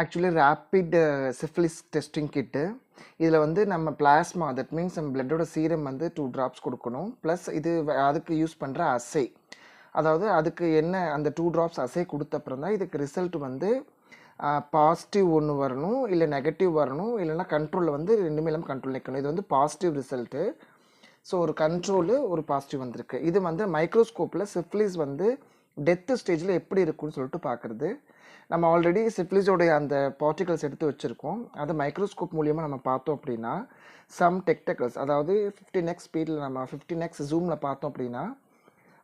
Actually rapid syphilis testing kit இதில் வந்து நம்ம பிளாஸ்மா தட் மீன்ஸ் நம்ம பிளட்டோட சீரம் வந்து டூ ட்ராப்ஸ் கொடுக்கணும். ப்ளஸ் இது அதுக்கு யூஸ் பண்ணுற அசை அதாவது அதுக்கு என்ன அந்த டூ ட்ராப்ஸ் அசை கொடுத்த அப்புறம் தான் இதுக்கு ரிசல்ட் வந்து பாசிட்டிவ் ஒன்று வரணும் இல்லை நெகட்டிவ் வரணும் இல்லைன்னா கண்ட்ரோலில் வந்து ரெண்டுமே இல்லாமல் கண்ட்ரோல் நிற்கணும் இது வந்து பாசிட்டிவ் ரிசல்ட்டு ஸோ ஒரு கண்ட்ரோலு ஒரு பாசிட்டிவ் வந்திருக்கு. இது வந்து மைக்ரோஸ்கோப்பில் சிஃப்லிஸ் வந்து டெத்து ஸ்டேஜில் எப்படி இருக்குன்னு சொல்லிட்டு பார்க்குறது நம்ம ஆல்ரெடி சிஃப்லிஸோடைய அந்த பார்ட்டிகல்ஸ் எடுத்து வச்சுருக்கோம். அது மைக்ரோஸ்கோப் மூலியமாக நம்ம பார்த்தோம் அப்படின்னா சம் டெக்டக்கல்ஸ் அதாவது ஃபிஃப்டின் எக்ஸ் ஸ்பீடில் நம்ம ஃபிஃப்டின் எக்ஸ் ஜூமில் பார்த்தோம் அப்படின்னா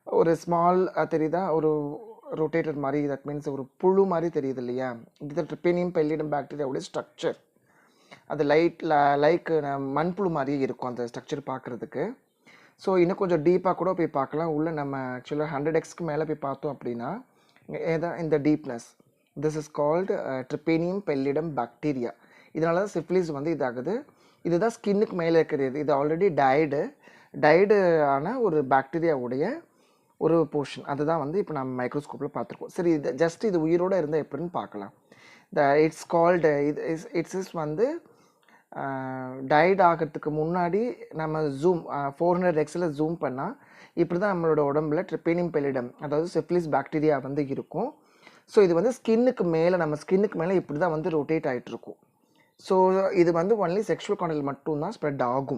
ஒரு ஸ்மால் தெரியுதா? ஒரு ரொட்டேட்டர் மாதிரி தட் மீன்ஸ் ஒரு புழு மாதிரி தெரியுது இல்லையா? இது ட்ரிப்பேனியம் பெல்லிடம் பாக்டீரியாவுடைய ஸ்ட்ரக்சர் அது லைட் லைக் மண்புழு மாதிரியே இருக்கும் அந்த ஸ்ட்ரக்சர் பார்க்குறதுக்கு ஸோ இன்னும் கொஞ்சம் டீப்பாக கூட போய் பார்க்கலாம். உள்ளே நம்ம ஆக்சுவலாக ஹண்ட்ரட் எக்ஸ்க்கு மேலே போய் பார்த்தோம் அப்படின்னா ஏதா இந்த deepness this is called treponema pallidum bacteria இதனால தான் சிஃப்லிஸ் வந்து இதாகுது. இதுதான் ஸ்கின்னுக்கு மேலே இருக்கிறது இது ஆல்ரெடி டயடு டயடு ஆன ஒரு பாக்டீரியாவுடைய ஒரு போர்ஷன் அதுதான் வந்து இப்போ நம்ம மைக்ரோஸ்கோப்பில் பார்த்துருக்கோம். சரி இது ஜஸ்ட் இது உயிரோடு இருந்தால் எப்படின்னு பார்க்கலாம். த இட்ஸ் கால்டு இது இஸ் இட்ஸ் இஸ் வந்து டயட் ஆகிறதுக்கு முன்னாடி நம்ம ஜூம் ஃபோர் ஹண்ட்ரட் எக்ஸில் ஜூம் பண்ணால் இப்படி தான் நம்மளோட உடம்புல ட்ரிப்பேனியம் பெலிடம் அதாவது செஃப்லிஸ் பாக்டீரியா வந்து இருக்கும். ஸோ இது வந்து ஸ்கின்னுக்கு மேலே நம்ம ஸ்கின்னுக்கு மேலே இப்படி தான் வந்து ரொட்டேட் ஆகிட்டு இருக்கும் ஸோ இது வந்து ஒன்லி செக்ஷுவல் காண்டல் மட்டும்தான் ஸ்ப்ரெட் ஆகும்.